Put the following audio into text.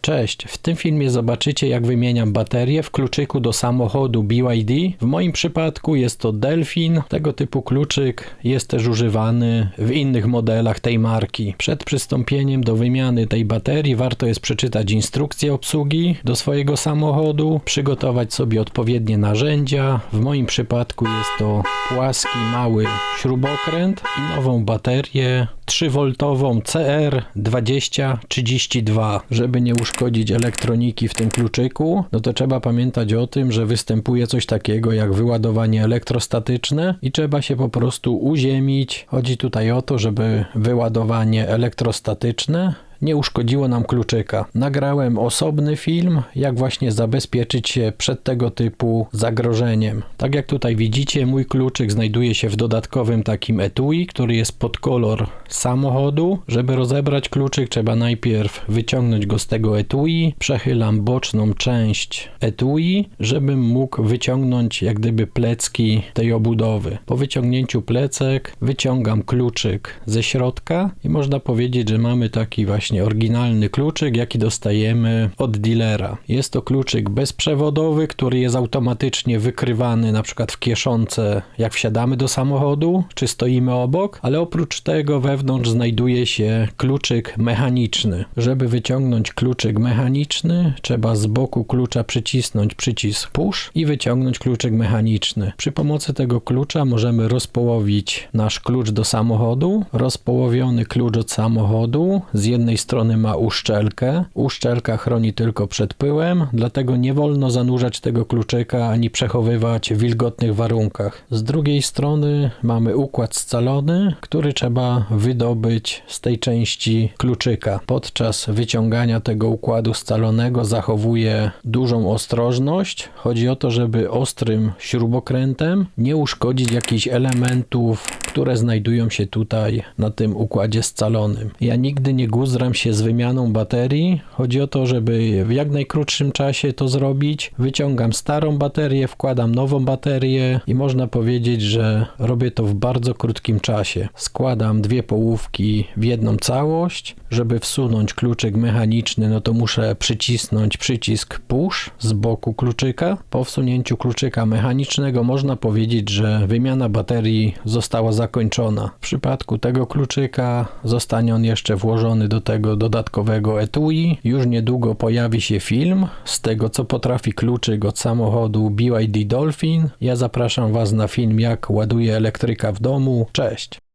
Cześć, w tym filmie zobaczycie jak wymieniam baterię w kluczyku do samochodu BYD. W moim przypadku jest to Delfin. Tego typu kluczyk jest też używany w innych modelach tej marki. Przed przystąpieniem do wymiany tej baterii warto jest przeczytać instrukcję obsługi do swojego samochodu, przygotować sobie odpowiednie narzędzia. W moim przypadku jest to płaski mały śrubokręt i nową baterię 3V CR2032. Żeby nie uszkodzić elektroniki w tym kluczyku, no to trzeba pamiętać o tym, że występuje coś takiego jak wyładowanie elektrostatyczne i trzeba się po prostu uziemić. Chodzi tutaj o to, żeby wyładowanie elektrostatyczne nie uszkodziło nam kluczyka. Nagrałem osobny film, jak właśnie zabezpieczyć się przed tego typu zagrożeniem. Tak jak tutaj widzicie, mój kluczyk znajduje się w dodatkowym takim etui, który jest pod kolor samochodu. Żeby rozebrać kluczyk, trzeba najpierw wyciągnąć go z tego etui. Przechylam boczną część etui, żebym mógł wyciągnąć jak gdyby plecki tej obudowy. Po wyciągnięciu plecek wyciągam kluczyk ze środka i można powiedzieć, że mamy taki właśnie oryginalny kluczyk, jaki dostajemy od dealera. Jest to kluczyk bezprzewodowy, który jest automatycznie wykrywany na przykład w kieszonce, jak wsiadamy do samochodu, czy stoimy obok, ale oprócz tego wewnątrz znajduje się kluczyk mechaniczny. Żeby wyciągnąć kluczyk mechaniczny, trzeba z boku klucza przycisnąć przycisk push i wyciągnąć kluczyk mechaniczny. Przy pomocy tego klucza możemy rozpołowić nasz klucz do samochodu. Rozpołowiony klucz od samochodu z jednej strony ma uszczelkę. Uszczelka chroni tylko przed pyłem, dlatego nie wolno zanurzać tego kluczyka ani przechowywać w wilgotnych warunkach. Z drugiej strony mamy układ scalony, który trzeba wydobyć z tej części kluczyka. Podczas wyciągania tego układu scalonego zachowuję dużą ostrożność. Chodzi o to, żeby ostrym śrubokrętem nie uszkodzić jakichś elementów, które znajdują się tutaj na tym układzie scalonym. Ja nigdy nie guzram się z wymianą baterii. Chodzi o to, żeby w jak najkrótszym czasie to zrobić. Wyciągam starą baterię, wkładam nową baterię i można powiedzieć, że robię to w bardzo krótkim czasie. Składam dwie połówki w jedną całość. Żeby wsunąć kluczyk mechaniczny, no to muszę przycisnąć przycisk push z boku kluczyka. Po wsunięciu kluczyka mechanicznego można powiedzieć, że wymiana baterii została zakończona. W przypadku tego kluczyka zostanie on jeszcze włożony do tego dodatkowego etui. Już niedługo pojawi się film z tego, co potrafi kluczyk od samochodu BYD Dolphin. Ja zapraszam Was na film, jak ładuję elektryka w domu. Cześć!